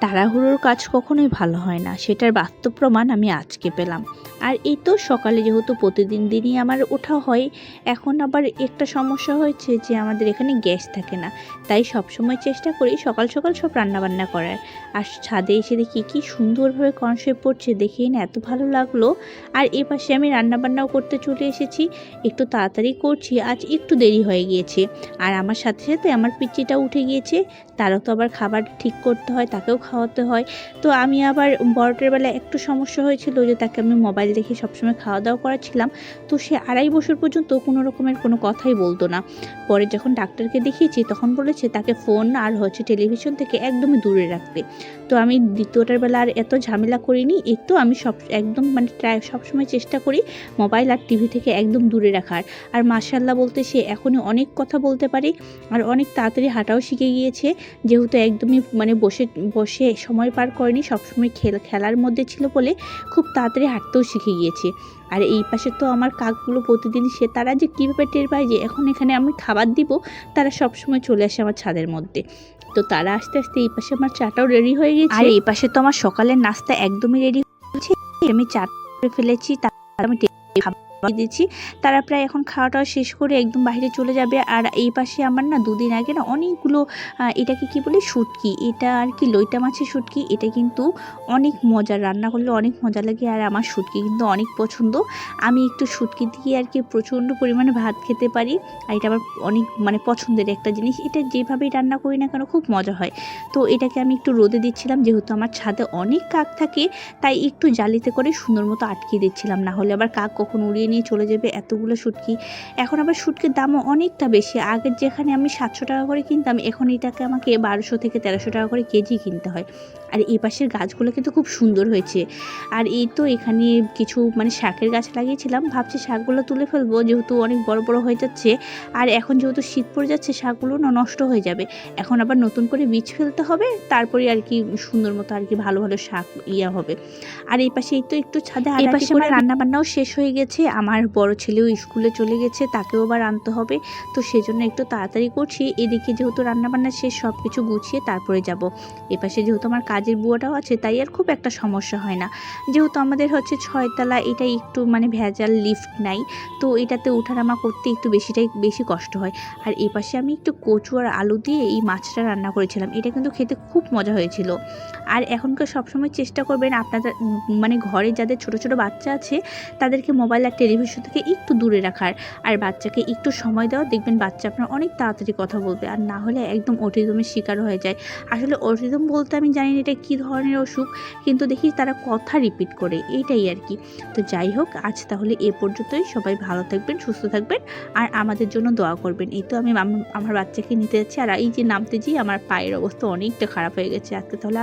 তাড়াহুড়োর কাজ কখনোই ভালো হয় না সেটার বাস্তব প্রমাণ আমি আজকে পেলাম। আর এই তো সকালে যেহেতু প্রতিদিন দিনই আমার ওঠা হয়, এখন আবার একটা সমস্যা হয়েছে যে আমাদের এখানে গ্যাস থাকে না। তাই সবসময় চেষ্টা করি সকাল সকাল সব রান্নাবান্না করার। আর ছাদে এসে দেখি কি সুন্দরভাবে কনসেপ্ট পড়ছে, দেখেই না এত ভালো লাগল। আর এ পাশে আমি রান্নাবান্নাও করতে চলে এসেছি, একটু তাড়াতাড়ি করছি, আজ একটু দেরি হয়ে গিয়েছে। আর আমার সাথে সাথে আমার পিচিটা উঠে গিয়েছে, তারও তো আবার খাবার ঠিক করতে হয়, তাকেও খাওয়াতে হয়। তো আমি আবার বড়টার বেলা একটু সমস্যা হয়েছিল যে তাকে আমি মোবাইল দেখে সবসময় খাওয়া দাওয়া করাচ্ছিলাম, তো সে আড়াই বছর পর্যন্ত কোনো রকমের কোনো কথাই বলতো না। পরে যখন ডাক্তারকে দেখিয়েছি, তখন বলেছে তাকে ফোন আর হচ্ছে টেলিভিশন থেকে একদমই দূরে রাখতে। তো আমি দ্বিতীয়টার বেলা আর এত ঝামেলা করিনি একটু আমি সব, একদম মানে ট্রাই, সবসময় চেষ্টা করি মোবাইল আর টিভি থেকে একদম দূরে রাখার। আর মার্শাল্লাহ বলতে সে এখনই অনেক কথা বলতে পারে আর অনেক তাড়াতাড়ি হাঁটাও শিখে গিয়েছে। যেহেতু একদমই মানে বসে বসে সময় পার করেনি, সবসময় খেল, খেলার মধ্যে ছিল বলে খুব তাড়াতাড়ি হাঁটতেও শিখে গিয়েছে। আর এই পাশে তো আমার কাকগুলো প্রতিদিন সে তারা যে কীভাবে টের পায় যে এখন এখানে আমি খাবার দিব, তারা সবসময় চলে আসে আমার ছাদের মধ্যে। তো তারা আস্তে আস্তে এই পাশে আমার চাটাও রেডি হয়ে গেছে। আর এই পাশে তো আমার সকালের নাস্তা একদমই রেডি হয়েছে। আমি চা ফেলেছি, তারপর আমি দিয়েছি তারা প্রায় এখন খাওয়াটাও শেষ করে একদম বাইরে চলে যাবে। আর এই পাশে আমার না দুদিন আগে না অনেকগুলো এটাকে কি বলে, শুটকি, এটা আর কি লইটা মাছের শুটকি, এটা কিন্তু অনেক মজার, রান্না করলে অনেক মজা লাগে। আর আমার শুটকি কিন্তু অনেক পছন্দ। আমি একটু শুটকি দিয়ে আর কি প্রচণ্ড পরিমাণে ভাত খেতে পারি। আর এটা আমার অনেক মানে পছন্দের একটা জিনিস। এটা যেভাবেই রান্না করি না কেন খুব মজা হয়। তো এটাকে আমি একটু রোদে দিচ্ছিলাম, যেহেতু আমার ছাদে অনেক কাক থাকে, তাই একটু জালিতে করে সুন্দর মতো আটকিয়ে দিচ্ছিলাম। না হলে আবার কাক কখন উড়িয়ে নিয়ে চলে যাবে এতগুলো শুটকি। এখন আবার শুটকির দামও অনেকটা বেশি। আগের যেখানে আমি সাতশো টাকা করে কিনতাম এখন এটাকে আমাকে বারোশো থেকে তেরোশো টাকা করে কেজি কিনতে হয়। আর এই পাশের গাছগুলো কিন্তু খুব সুন্দর হয়েছে। আর এই তো এখানে কিছু মানে শাকের গাছ লাগিয়েছিলাম। ভাবছি শাকগুলো তুলে ফেলব যেহেতু অনেক বড় বড় হয়ে যাচ্ছে। আর এখন যেহেতু শীত পড়ে যাচ্ছে শাকগুলো না নষ্ট হয়ে যাবে। এখন আবার নতুন করে বীজ ফেলতে হবে তারপরে আর কি সুন্দর মতো আর কি ভালো ভালো শাক ইয়া হবে। আর এই পাশে এই তো একটু ছাদে এই পাশে আমার রান্না বান্নাও শেষ হয়ে গেছে। আমার বড় ছেলেও স্কুলে চলে গেছে, তাকেও আবার আনতে হবে। তো সেজন্য একটু তাড়াতাড়ি করছি। এদিকে যেহেতু রান্না বান্না শেষ সব কিছু গুছিয়ে তারপরে যাব। এপাশে যেহেতু আমার কাজের বুয়াটাও আছে, তাই আর খুব একটা সমস্যা হয় না। যেহেতু আমাদের হচ্ছে ছয়তলা, এটা একটু মানে ভেজাল লিফট নাই। তো এটাতে ওঠানামা করতে একটু বেশিটাই, বেশি কষ্ট হয়। আর এই পাশে আমি একটু কচু আর আলু দিয়ে এই মাছটা রান্না করেছিলাম। এটা কিন্তু খেতে খুব মজা হয়েছিল। আর এখনকার সবসময় চেষ্টা করবেন আপনাদের মানে ঘরে যাদের ছোট ছোট বাচ্চা আছে, তাদেরকে মোবাইল আর টেলিভিশন থেকে একটু দূরে রাখার আর বাচ্চাকে একটু সময় দেওয়া, দেখবেন বাচ্চা আপনার অনেক তাড়াতাড়ি কথা বলবে আর না হলে একদম অটিজমের শিকার হয়ে যায়। আসলে অটিজম বলতে আমি জানি না এটা কী ধরনের অসুখ, কিন্তু দেখি তারা কথা রিপিট করে এইটাই আর কি। তো যাই হোক, আজ তাহলে এ পর্যন্তই। সবাই ভালো থাকবেন, সুস্থ থাকবেন আর আমাদের জন্য দোয়া করবেন। এই তো আমি আমার বাচ্চাকে নিতে যাচ্ছি আর এই যে নামতে যেয়ে আমার পায়ের অবস্থা অনেকটা খারাপ হয়ে গেছে। আজকে তাহলে